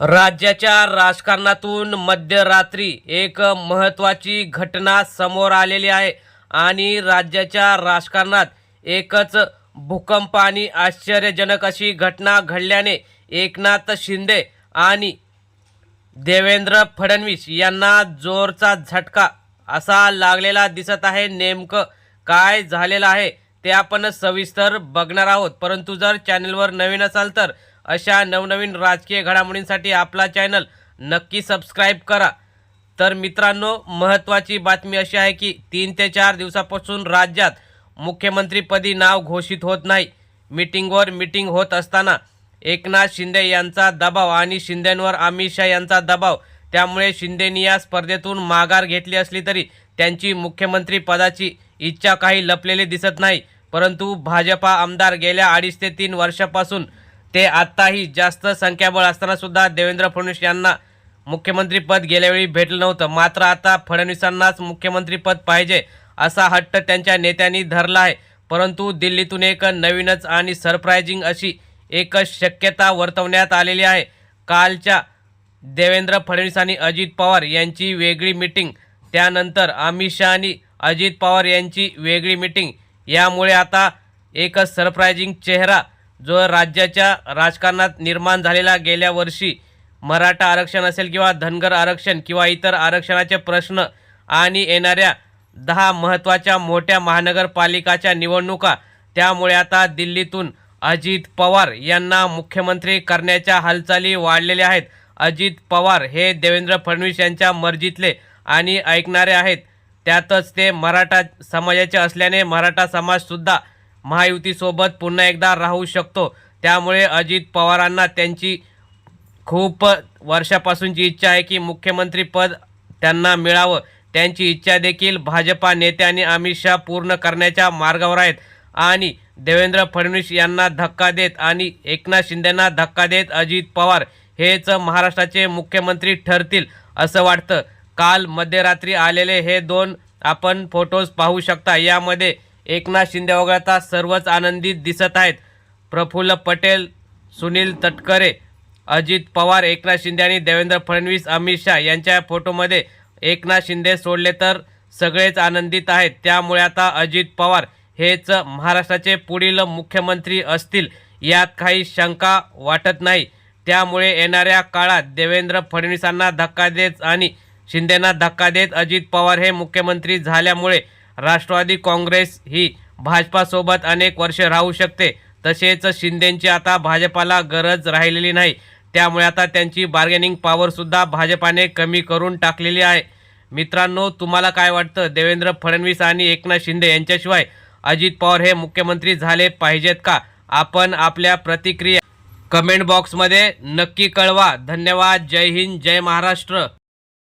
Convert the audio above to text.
राज्याच्या राजकारणातून मध्यरात्री एक महत्त्वाची घटना समोर आलेली आहे आणि राज्याच्या राजकारणात एकच भूकंप आणि आश्चर्यजनक अशी घटना घडल्याने एकनाथ शिंदे आणि देवेंद्र फडणवीस यांना जोरचा झटका असा लागलेला दिसत आहे. नेमकं काय झालेलं आहे ते आपण सविस्तर बघणार आहोत. परंतु जर चॅनलवर नवीन असाल तर अशा नवनवीन राजकीय घडामोडींसाठी आपला चॅनल नक्की सबस्क्राईब करा. तर मित्रांनो महत्त्वाची बातमी अशी आहे की तीन ते चार दिवसापासून राज्यात मुख्यमंत्रीपदी नाव घोषित होत नाही. मिटिंगवर मीटिंग होत असताना एकनाथ शिंदे यांचा दबाव आणि शिंदेंवर अमित शहा यांचा दबाव त्यामुळे शिंदेनी या स्पर्धेतून माघार घेतली असली तरी त्यांची मुख्यमंत्री पदाची इच्छा काही लपलेली दिसत नाही. परंतु भाजपा आमदार गेल्या अडीच ते तीन वर्षापासून ते आत्ताही जास्त संख्याबळ असताना सुद्धा देवेंद्र फडणवीस यांना मुख्यमंत्रीपद गेल्यावेळी भेटलं नव्हतं. मात्र आता फडणवीसांनाच मुख्यमंत्रीपद पाहिजे असा हट्ट त्यांच्या नेत्यांनी धरला आहे. परंतु दिल्लीतून एक नवीनच आणि सरप्रायझिंग अशी एक शक्यता वर्तवण्यात आलेली आहे. कालच्या देवेंद्र फडणवीस आणि अजित पवार यांची वेगळी मिटिंग त्यानंतर अमित शहा आणि अजित पवार यांची वेगळी मिटिंग. यामुळे आता एक सरप्रायझिंग चेहरा जो राज्याच्या राजकारणात निर्माण झालेला गेल्या वर्षी मराठा आरक्षण असेल किंवा धनगर आरक्षण किंवा इतर आरक्षणाचे प्रश्न आणि येणाऱ्या दहा महत्त्वाच्या मोठ्या महानगरपालिकाच्या निवडणुका त्यामुळे आता दिल्लीतून अजित पवार यांना मुख्यमंत्री करण्याच्या हालचाली वाढलेल्या आहेत. अजित पवार हे देवेंद्र फडणवीस यांच्या मर्जीतले आणि ऐकणारे आहेत. त्यातच ते मराठा समाजाचे असल्याने मराठा समाजसुद्धा महायुतीसोबत पुन्हा एकदा राहू शकतो. त्यामुळे अजित पवारांना त्यांची खूप वर्षापासूनची इच्छा आहे की मुख्यमंत्रीपद त्यांना मिळावं. त्यांची इच्छा देखील भाजपा नेते आणि अमित शहा पूर्ण करण्याच्या मार्गावर आहेत. आणि देवेंद्र फडणवीस यांना धक्का देत आणि एकनाथ शिंदेंना धक्का देत अजित पवार हेच महाराष्ट्राचे मुख्यमंत्री ठरतील असं वाटतं. काल मध्यरात्री आलेले हे दोन आपण फोटोज पाहू शकता. यामध्ये एकनाथ शिंदे वगळता सर्वच आनंदित दिसत आहेत. प्रफुल्ल पटेल सुनील तटकरे अजित पवार एकनाथ शिंदे आणि देवेंद्र फडणवीस अमित शहा यांच्या फोटोमध्ये एकनाथ शिंदे सोडले तर सगळेच आनंदित आहेत. त्यामुळे आता अजित पवार हेच महाराष्ट्राचे पुढील मुख्यमंत्री असतील यात काही शंका वाटत नाही. त्यामुळे येणाऱ्या काळात देवेंद्र फडणवीसांना धक्का देत आणि शिंदेना धक्का देत अजित पवार हे मुख्यमंत्री झाल्यामुळे राष्ट्रवादी काँग्रेस ही भाजपासोबत अनेक वर्षे राहू शकते. तसेच शिंदेची आता भाजपाला गरज राहिलेली नाही. त्यामुळे आता त्यांची बार्गेनिंग पॉवरसुद्धा भाजपाने कमी करून टाकलेली आहे. मित्रांनो तुम्हाला काय वाटतं? देवेंद्र फडणवीस आणि एकनाथ शिंदे यांच्याशिवाय अजित पवार हे मुख्यमंत्री झाले पाहिजेत का? आपण आपल्या प्रतिक्रिया कमेंट बॉक्समध्ये नक्की कळवा. धन्यवाद. जय हिंद. जय महाराष्ट्र.